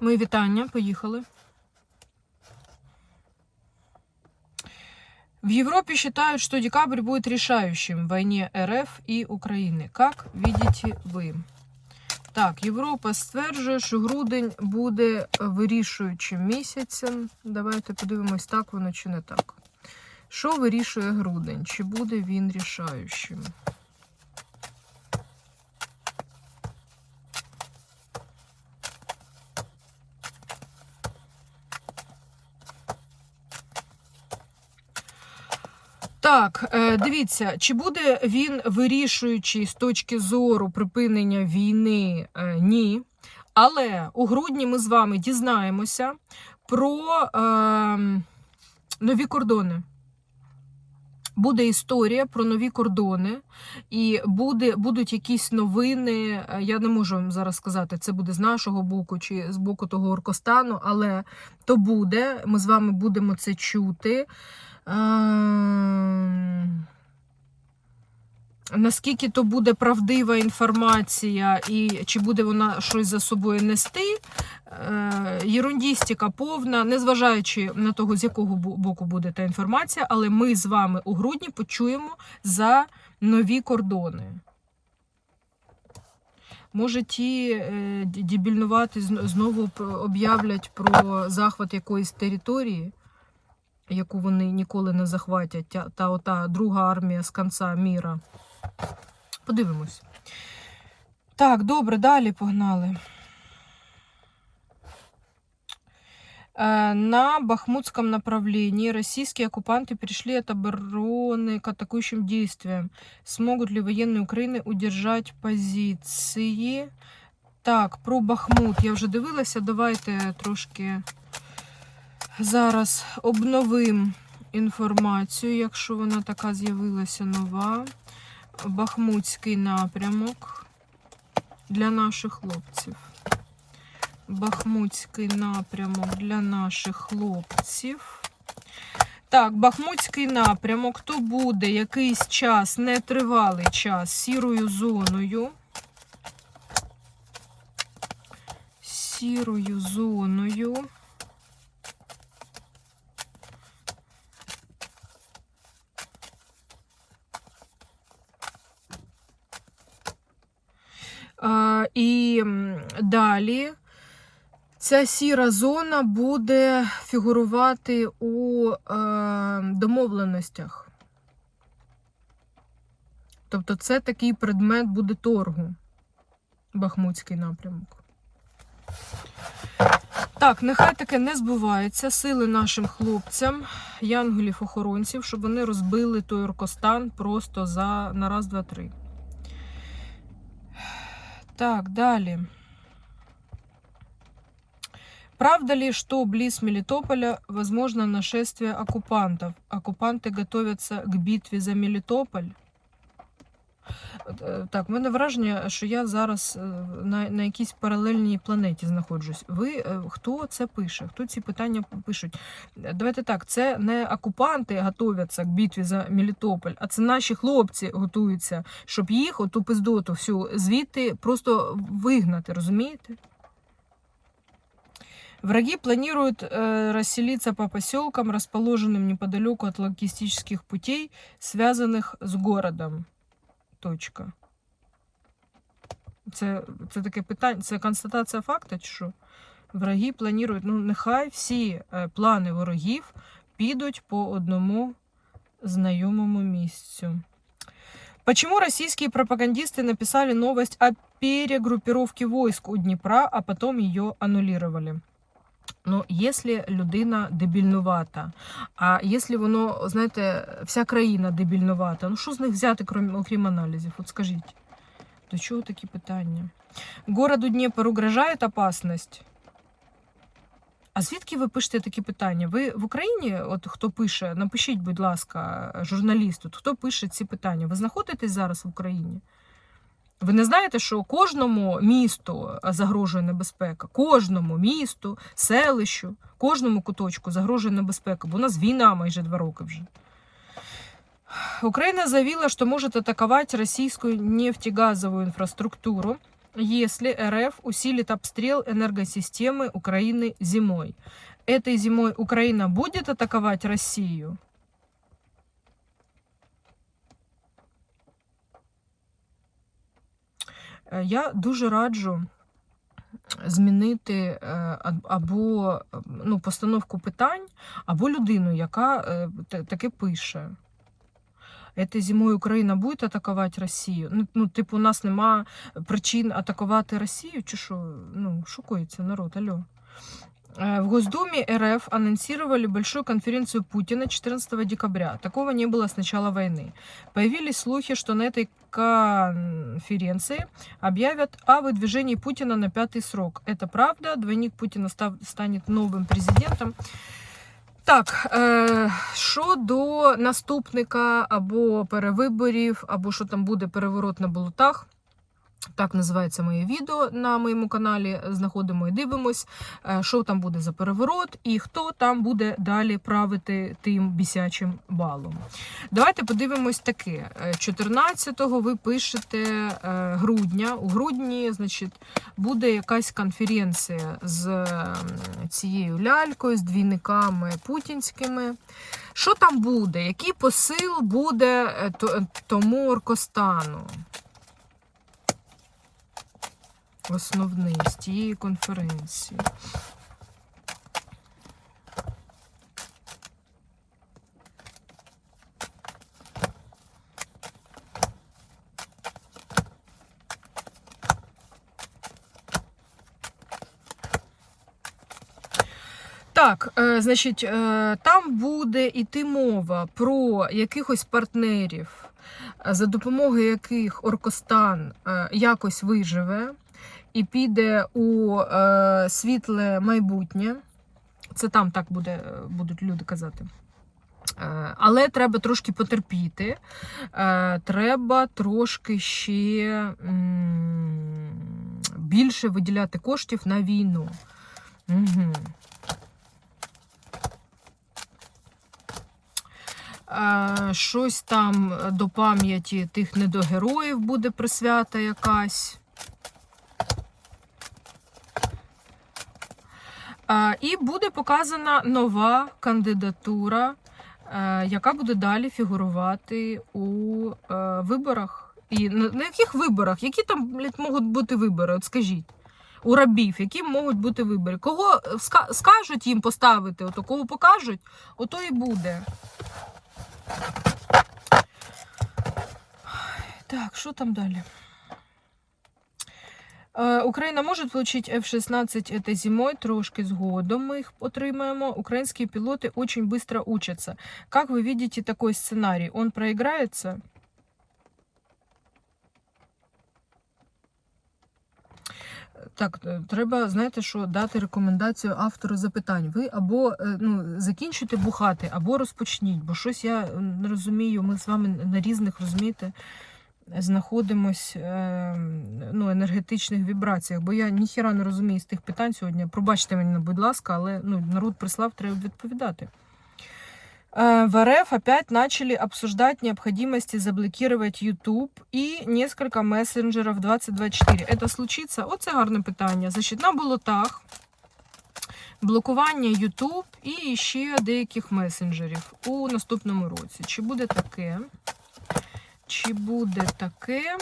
Мої вітання, поїхали. В Европе считают, что декабрь будет решающим в войне РФ и Украины. Как видите ви? Так, Європа стверджує, що грудень буде вирішуючим місяцем. Давайте подивимось, так воно чи не так. Що вирішує грудень? Чи буде він рішаючим? Так, е, дивіться, чи буде він вирішуючий з точки зору припинення війни? Е, Ні. Але у грудні ми з вами дізнаємося про е, нові кордони. Буде історія про нові кордони, і буде, будуть якісь новини. е, Я не можу вам зараз сказати, це буде з нашого боку чи з боку того Оркостану, але то буде. Ми з вами будемо це чути. Ем, Наскільки то буде правдива інформація, і чи буде вона щось за собою нести? Е, Єрундістика повна, незважаючи на того, з якого боку буде та інформація, але ми з вами у грудні почуємо за нові кордони. Може, ті е, дебільнувати знову об'являть про захват якоїсь території, яку вони ніколи не захватять, та, та ота друга армія з кінця міра. Подивимось. Так, добре, далі погнали. Э, На Бахмутском направлении российские оккупанты перешли от обороны к атакующим действиям. Смогут ли военные Украины удержать позиції? Так, про Бахмут я вже дивилася. Давайте трошки зараз обновим інформацію, якщо вона така з'явилася нова. Бахмутський напрямок для наших хлопців. Бахмутський напрямок для наших хлопців. Так, Бахмутський напрямок то буде якийсь час, нетривалий час, сірою зоною. Сірою зоною. І далі ця сіра зона буде фігурувати у е, домовленостях. Тобто це такий предмет буде торгу. Бахмутський напрямок. Так, нехай таке не збувається. Сили нашим хлопцям, янголів-охоронців, щоб вони розбили той оркостан просто за на раз, два, три. Так, далее. Правда ли, что близ Мелитополя возможно нашествие оккупантов? Оккупанты готовятся к битві за Мелітополь? Е, Так, в мене враження, що я зараз е, на, на якійсь паралельній планеті знаходжусь. Ви е, хто це пише? Хто ці питання пишуть? Е, Давайте так, це не окупанти готуються к битві за Мелітополь, а це наші хлопці готуються, щоб їх, оту пиздоту, всю звідти просто вигнати, розумієте? Враги планируют э, расселиться по поселкам, расположенным неподалеку от логистических путей, связанных с городом. Точка. Це, це таке питання, це констатація факту, чи що? Враги планують, ну нехай всі е, плани ворогів підуть по одному знайомому місцю. Почему российские пропагандисты написали новость о перегруппировке войск у Днепра, а потом ее аннулировали? Ну, якщо людина дебільнувата, а якщо воно, знаєте, вся країна дебільнувата, ну що з них взяти, крім, окрім аналізів? От скажіть, до чого такі питання? Городу Дніпр угрожає опасність? А звідки ви пишете такі питання? Ви в Україні, от хто пише, напишіть, будь ласка, журналіст, хто пише ці питання? Ви знаходитесь зараз в Україні? Ви не знаєте, що кожному місту загрожує небезпека, кожному місту, селищу, кожному куточку загрожує небезпека, бо у нас війна майже два роки вже. Украина заявила, что может атаковать российскую нефтегазовую инфраструктуру если РФ усилит обстрел энергосистемы Украины зимой. Этой зимой Украина будет атаковать Россию? Я дуже раджу змінити е, або е, ну, постановку питань, або людину, яка е, таке пише. Этой зимою Україна буде атакувати Росію. Ну, ну, типу, у нас нема причин атакувати Росію, чи що? Ну, шукується народ, алло. Э, В Госдуме РФ анонсировали большую конференцию Путина 14 декабря. Такого не было с начала войны. Появились слухи, что на этой конференции объявят о выдвижении Путина на пятый срок. Это правда? Двойник Путина став- станет новым президентом. Так, е, що до наступника або перевиборів, або що там буде переворот на болотах. Так називається моє відео на моєму каналі. Знаходимо і дивимось, е, що там буде за переворот і хто там буде далі правити тим бісячим балом. Давайте подивимось таке. Е, 14-го ви пишете е, грудня. У грудні, значить, буде якась конференція з цією лялькою, з двійниками путінськими. Що там буде? Який посил буде е, тому Оркостану? Основний з тієї конференції. Так, е, значить, е, там буде йти мова про якихось партнерів, за допомогою яких Оркостан е, якось виживе і піде у е, світле майбутнє. Це там так буде, е, будуть люди казати. Е, Але треба трошки потерпіти. Е, Треба трошки ще більше виділяти коштів на війну. Угу. Щось там до пам'яті тих недогероїв буде присвята якась. І буде показана нова кандидатура, е, яка буде далі фігурувати у е, виборах. І на, яких виборах? Які там блядь, можуть бути вибори? От скажіть. У рабів, які можуть бути вибори? Кого скажуть їм поставити, ото кого покажуть, ото і буде. Так, що там далі? Е, Україна може отримати F-16 этой зимой, трошки згодом ми їх отримаємо. Українські пілоти очень быстро учатся. Как вы видите такой сценарий? Он проиграется? Так, е, треба, знаєте, що дати рекомендацію автору запитань. Ви або е, ну, закінчуйте бухати, або розпочніть, бо щось я е, не розумію. Ми з вами на різних, розумієте, знаходимось е, ну, енергетичних вібраціях, бо я ніхіра не розумію з тих питань сьогодні. Пробачте мене, будь ласка, але ну, народ прислав, треба відповідати. Э, В РФ опять начали обсуждать необходимости заблокировать YouTube и несколько мессенджеров 2024. Это случится? Оце гарне питання. Значить, на болотах блокування YouTube і ще деяких месенджерів у наступному році. Чи буде таке? Чи буде таке?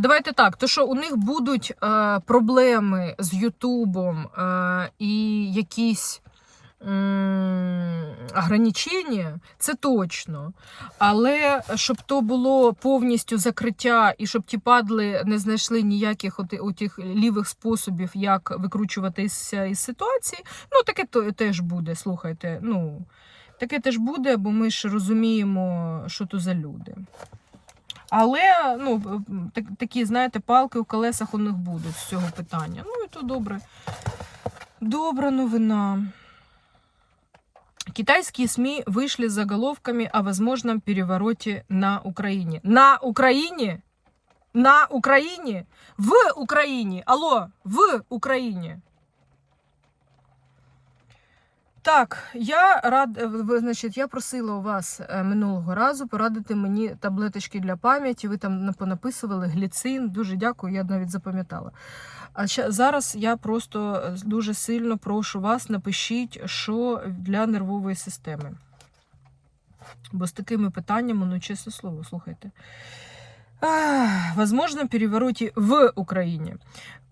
Давайте так, то що у них будуть е, проблеми з Ютубом е, і якісь ограничення, це точно. Але щоб то було повністю закриття, і щоб ті падли не знайшли ніяких оти- отих лівих способів, як викручуватися із ситуації, ну таке теж буде. Слухайте. ну... Таке теж буде, бо ми ж розуміємо, що то за люди. Але ну, так, такі, знаєте, палки у колесах у них будуть з цього питання. Ну і то добре. Добра новина. Китайские СМИ вышли с заголовками о возможном перевороте на Украине. На Украине? На Украине? В Украине? Алло, в Украине? Так, я рад, е, значить, я просила у вас е, минулого разу порадити мені таблеточки для пам'яті. Ви там понаписували гліцин. Дуже дякую, я навіть запам'ятала. А зараз я просто е, дуже сильно прошу вас, напишіть, що для нервової системи. Бо з такими питаннями, ну, чесне слово, слухайте. Возможно, перевороте в Украине.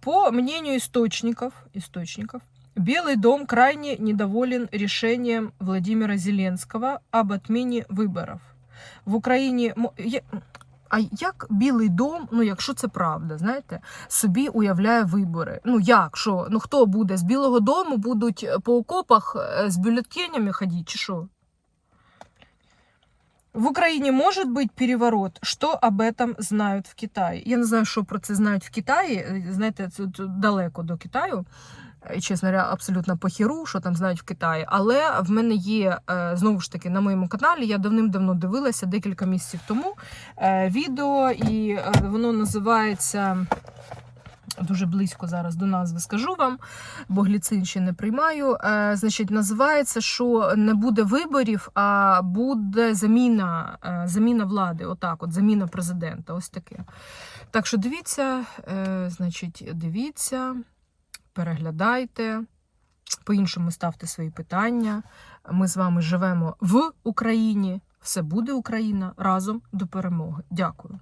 По мнению источников, источников, Белый дом крайне недоволен решением Владимира Зеленского об отмене выборов. В Україні мо- я- а як Білий дом, ну якщо це правда, знаєте, собі уявляє вибори. Ну як що? Ну хто буде з Білого дому будуть по окопах е, з бюлеткенями ходити, чи що? В Україні може бути переворот. Що об этом знають в Китаї? Я не знаю, що про це знають в Китаї. Е, Знаєте, це тут далеко до Китаю. Чесно абсолютно похіру, що там знають в Китаї. Але в мене є е, знову ж таки на моєму каналі. Я давним-давно дивилася декілька місяців тому е, відео, і е, воно називається. Дуже близько зараз до назви скажу вам, бо гліцин ще не приймаю. Е, значить, називається, що не буде виборів, а буде заміна, е, заміна влади. Отак, от заміна президента. Ось таке. Так що дивіться, е, значить, дивіться, переглядайте, по-іншому ставте свої питання. Ми з вами живемо в Україні. Все буде Україна разом до перемоги. Дякую.